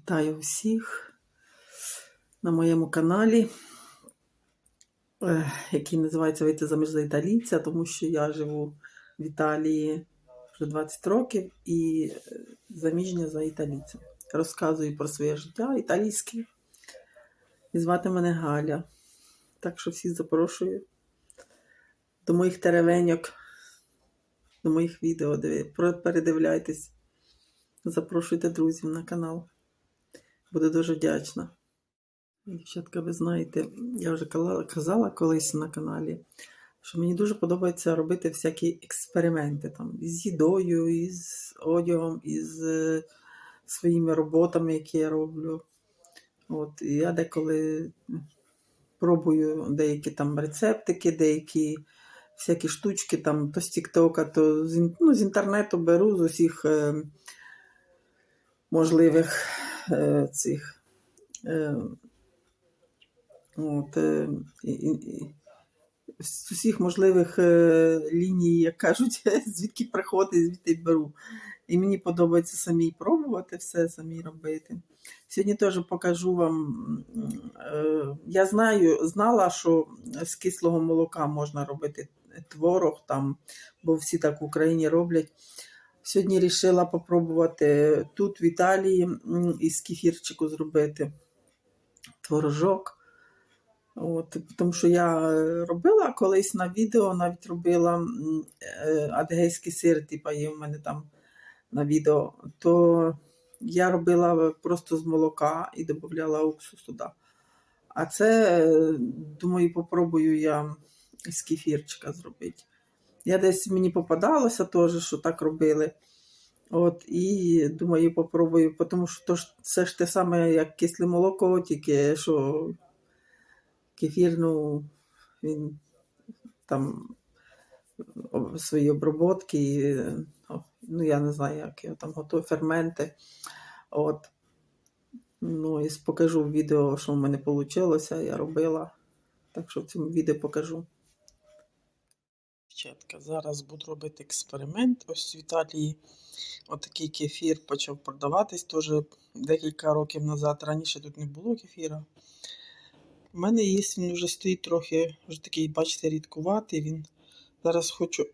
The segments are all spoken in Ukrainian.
Вітаю всіх на моєму каналі, е, який називається Вийти заміж за італійця, тому що я живу в Італії вже 20 років і е, заміжня за італійцем. Розказую про своє життя італійське. І звати мене Галя. Так що всіх запрошую до моїх теревеньок, до моїх відео. Передивляйтесь. Запрошуйте друзів на канал. Буду дуже вдячна. Дівчатка, ви знаєте, я вже казала колись на каналі, що мені дуже подобається робити всякі експерименти там, із їдою, із одягом, із е, своїми роботами, які я роблю. От, і я деколи пробую деякі там рецептики, деякі всякі штучки, там, то з Тіктока, то з, ну, з інтернету беру з усіх е, можливих цих. Е, от, е, з усіх можливих е, ліній, як кажуть, звідки приходить, звідти беру. І мені подобається самі пробувати все, самі робити. Сьогодні теж покажу вам. Е, я знаю, знала, що з кислого молока можна робити творог, там, бо всі так в Україні роблять. Сьогодні вирішила попробувати тут, в Італії, із кефірчику зробити творожок. От, тому що я е, робила колись на відео, навіть робила е, адгейський сир, типа є в мене там на відео, то я робила просто з молока і додавала уксус туди. А це, е, думаю, попробую я з кефірчика зробити. Я десь мені попадалося теж, що так робили. От, і думаю, попробую, тому що то ж, це ж те саме, як кисле молоко, тільки що кефір, ну, він там свої обробки, і, ну я не знаю, як його там готую, ферменти. От. Ну, і покажу в відео, що в мене вийшло, я робила. Так що в цьому відео покажу. Дівчатка, зараз буду робити експеримент. Ось в Італії отакий кефір почав продаватись теж декілька років назад. Раніше тут не було кефіра. У мене є, він вже стоїть трохи, вже такий, бачите, рідкуватий. Він зараз хочу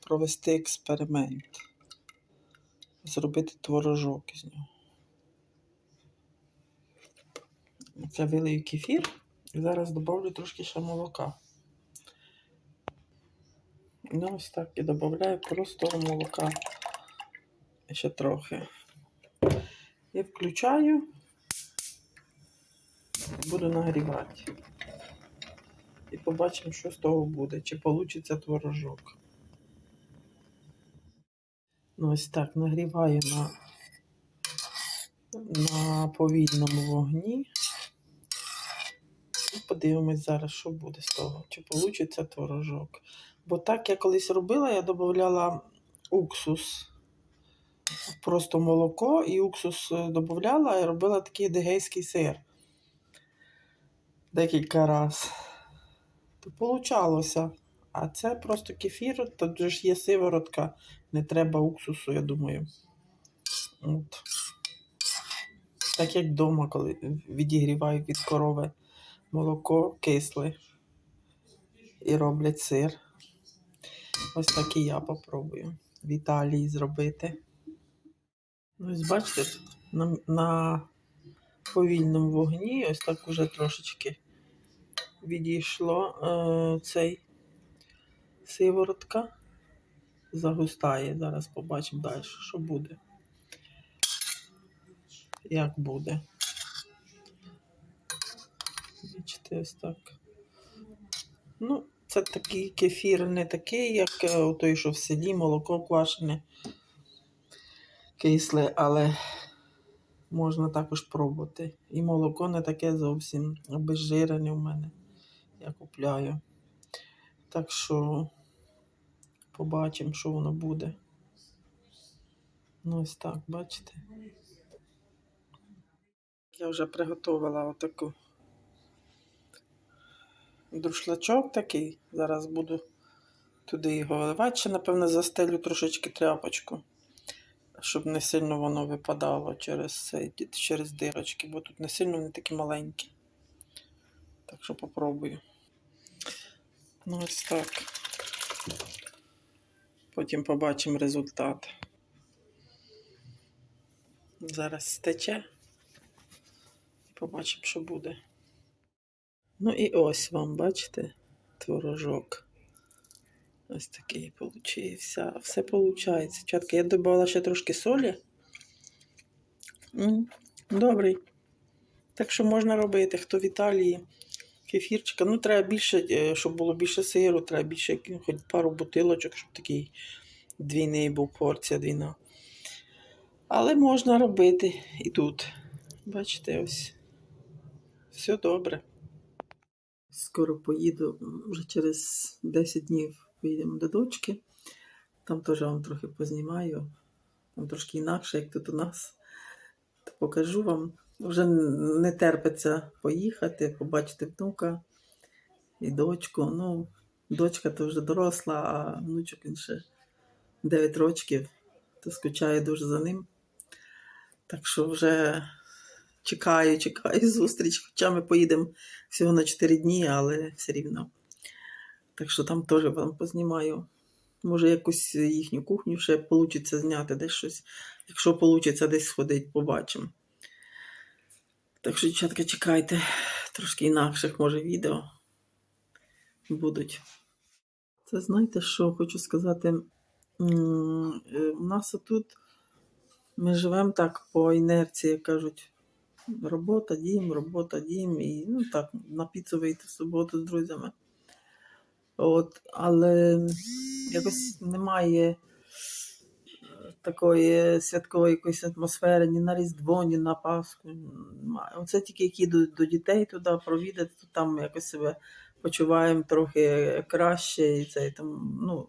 провести експеримент. Зробити творожок із нього. Я вилию кефір і зараз додавлю трошки ще молока. Ну, ось так і додаю просто молока ще трохи. І включаю, буду нагрівати. І побачимо, що з того буде, чи вийде творожок. Ну, ось так нагріваю на, на повільному вогні. Подивимось зараз, що буде з того, чи вийде творожок. Бо так я колись робила, я додавала уксус. Просто молоко і уксус е, додавала і робила такий дегейський сир. Декілька разів. То получалося. А це просто кефір, тут же ж є сиворотка, не треба уксусу, я думаю. От. Так як вдома, коли відігрівають від корови молоко кисле і роблять сир. Ось так і я попробую в Італії зробити. Ось бачите, на, на повільному вогні ось так уже трошечки відійшло е, цей сиворотка. Загустає. Зараз побачимо далі, що буде. Як буде. Бачите, ось так. Ну, це такий кефір не такий, як е, той, що в селі, молоко квашене, кисле, але можна також пробувати. І молоко не таке зовсім обезжирене в мене. Я купляю. Так що побачимо, що воно буде. Ну, ось так, бачите. Я вже приготувала отаку друшлачок такий. Зараз буду туди його виливати. Ще, напевно, застелю трошечки тряпочку, щоб не сильно воно випадало через, через дирочки, бо тут не сильно вони такі маленькі. Так що попробую. Ну, ось так. Потім побачимо результат. Зараз стече. І побачимо, що буде. Ну і ось вам, бачите, творожок. Ось такий получився. Все виходить. Чатка, я додавала ще трошки солі. Добрий. Так що можна робити, хто в Італії. Кефірчика. Ну, треба більше, е, щоб було більше сиру, треба більше, хоч пару бутилочок, щоб такий двійний був порція двійна. Але можна робити і тут. Бачите, ось. Все добре. Скоро поїду, вже через 10 днів поїдемо до дочки. Там теж вам трохи познімаю. Там трошки інакше, як тут у нас. То покажу вам. Вже не терпиться поїхати, побачити внука і дочку. Ну, дочка то вже доросла, а внучок він ще 9 років, то скучаю дуже за ним. Так що вже чекаю, чекаю зустріч. Хоча ми поїдемо всього на 4 дні, але все рівно. Так що там теж вам познімаю. Може, якусь їхню кухню ще вийде зняти, десь щось. Якщо вийде, десь сходить, побачимо. Так що, дівчатка, чекайте, трошки інакших, може, відео будуть. Це знаєте, що хочу сказати? Е, У нас отут ми живемо так по інерції, як кажуть, робота, дім, робота, дім. І ну так, на в суботу з друзями. От, але якось немає е, такої святкової якоїсь атмосфери ні на Різдво, ні на Пасху. Немає. Оце тільки які йдуть до дітей туди провідати, то там якось себе почуваємо трохи краще. І це, і там, ну,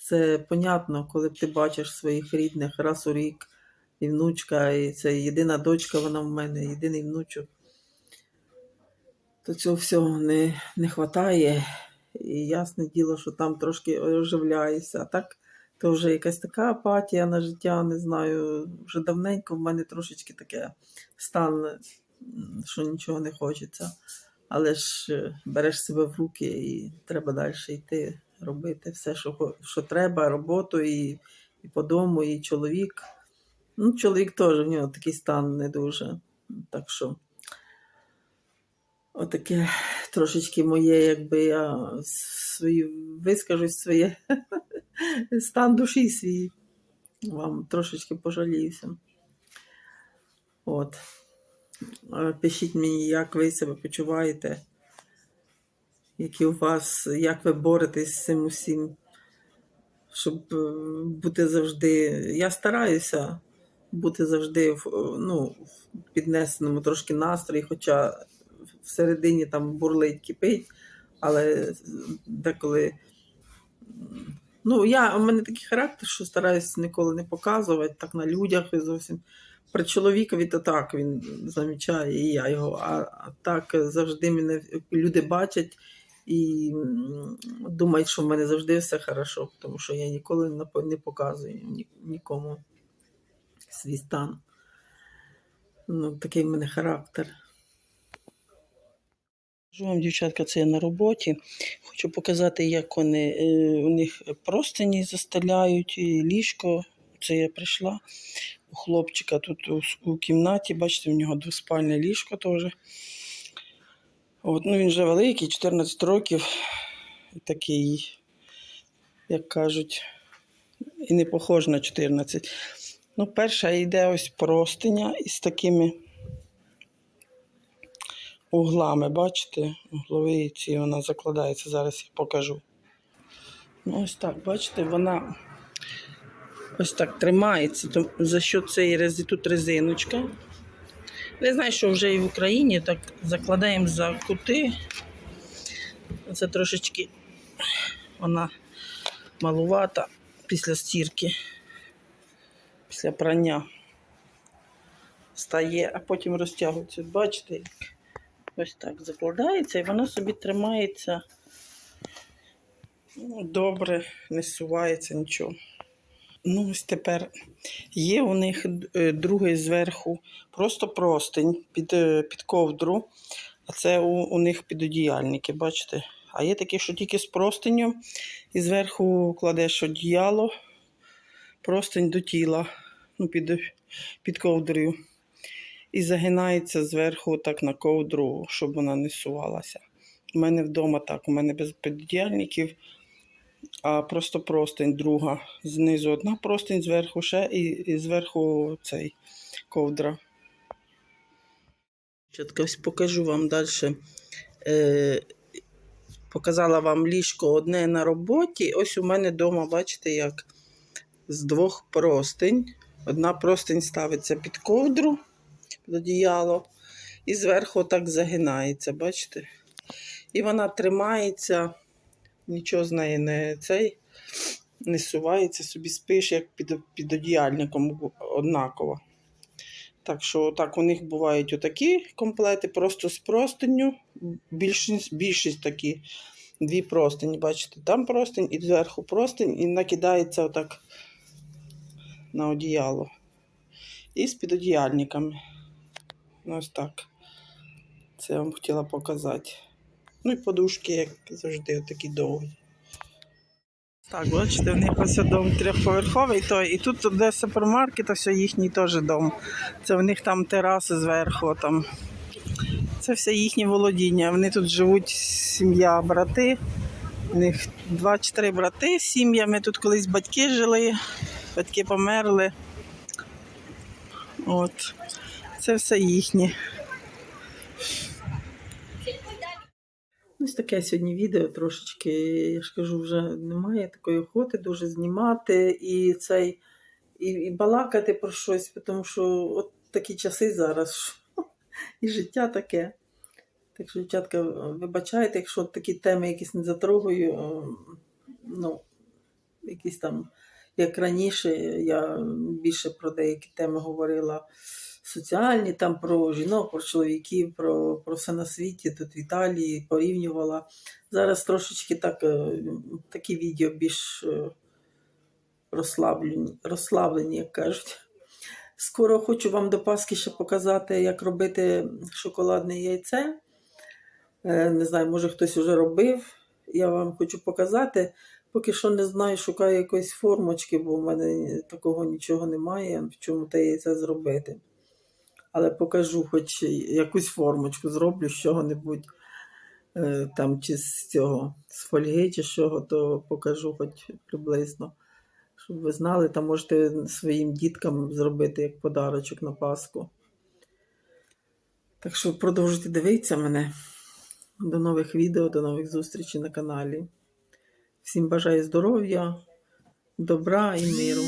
це понятно, коли ти бачиш своїх рідних раз у рік, і внучка, і це єдина дочка, вона в мене, єдиний внучок. То цього всього не, не вистачає. І ясне діло, що там трошки оживляєшся. А так, то вже якась така апатія на життя, не знаю. Вже давненько в мене трошечки таке стан, що нічого не хочеться. Але ж е, береш себе в руки і треба далі йти, робити все, що, що треба, роботу і, і по дому, і чоловік. Ну, чоловік теж, в нього такий стан не дуже. Так що. Отаке трошечки моє, якби я свою вискажусь своє стан душі свій. Вам трошечки пожаліюся. От. Пишіть мені, як ви себе почуваєте, які у вас, як ви боретесь з цим усім, щоб е, бути завжди. Я стараюся бути завжди в, е, ну, піднесеному трошки настрої, хоча всередині там бурлить, кипить, але деколи. Ну, я, у мене такий характер, що стараюсь ніколи не показувати так на людях і зовсім. При чоловікові то так він замічає, і я його. А так завжди мене люди бачать і думають, що в мене завжди все хорошо, тому що я ніколи не показую нікому свій стан. Ну, такий в мене характер. Кажу вам, дівчатка, це я на роботі. Хочу показати, як вони е, у них простині застеляють, і ліжко. Це я прийшла у хлопчика тут у, у кімнаті. Бачите, в нього двоспальне ліжко теж. От, ну, він вже великий, 14 років. Такий, як кажуть, і не похож на 14. Ну, перша йде ось простиня із такими углами, бачите? Углові ці вона закладається, зараз я покажу. Ну, ось так, бачите, вона ось так тримається. За що рези тут резиночка. Не знаю, що вже і в Україні так закладаємо за кути. Це трошечки вона малувата після стірки, після прання стає, а потім розтягується. Бачите, ось так закладається і вона собі тримається ну, добре, не сувається нічого. Ну, ось тепер є у них е, другий зверху, просто простень під, е, під ковдру, а це у, у них підодіяльники, бачите? А є такі, що тільки з простиню, і зверху кладеш одіяло, простень до тіла, ну, під, під ковдрою. І загинається зверху так на ковдру, щоб вона не сувалася. У мене вдома так, у мене без підодіяльників а просто простень друга. Знизу одна простень, зверху ще і, і зверху цей ковдра. Ось покажу вам далі. Е, показала вам ліжко одне на роботі. Ось у мене вдома, бачите, як з двох простень. Одна простень ставиться під ковдру, під одіяло, і зверху так загинається, бачите? І вона тримається нічого з неї не цей не сувається, собі спиш, як під, під одіяльником однаково. Так що так у них бувають отакі комплети, просто з простиню. Більшість, більшість такі дві простині, бачите, там простинь і зверху простинь, і накидається отак на одіяло. І з підодіяльниками. Ну, Ось так. Це я вам хотіла показати. Ну і подушки, як завжди, такі довгі. Так, бачите, в них ось дом трьохповерховий, той, і тут де супермаркет, ось їхній теж дом. Це в них там тераси зверху. Там. Це все їхнє володіння. Вони тут живуть сім'я, брати. У них два чи три брати з сім'ями. Тут колись батьки жили, батьки померли. От. Це все їхнє. Ось таке сьогодні відео трошечки, я ж кажу, вже немає такої охоти дуже знімати і цей, і, і балакати про щось, тому що от такі часи зараз, і життя таке. Так що, дівчатка, вибачайте, якщо такі теми якісь не затрогую, е, ну, якісь там, як раніше, я більше про деякі теми говорила соціальні, там про жінок, про чоловіків, про, про все на світі, тут в Італії порівнювала. Зараз трошечки так, е, такі відео більш е, розслаблені, розслаблені, як кажуть. Скоро хочу вам до Пасхи ще показати, як робити шоколадне яйце. Е, Не знаю, може хтось вже робив. Я вам хочу показати. Поки що не знаю, шукаю якоїсь формочки, бо в мене такого нічого немає, в чому те яйце зробити. Але покажу, хоч якусь формочку зроблю з чого-небудь е, там, чи з цього, з фольги, чи чого, то покажу хоч приблизно. Щоб ви знали, там можете своїм діткам зробити як подарочок на Пасху. Так що продовжуйте дивитися мене. До нових відео, до нових зустрічей на каналі. Всім бажаю здоров'я, добра і миру.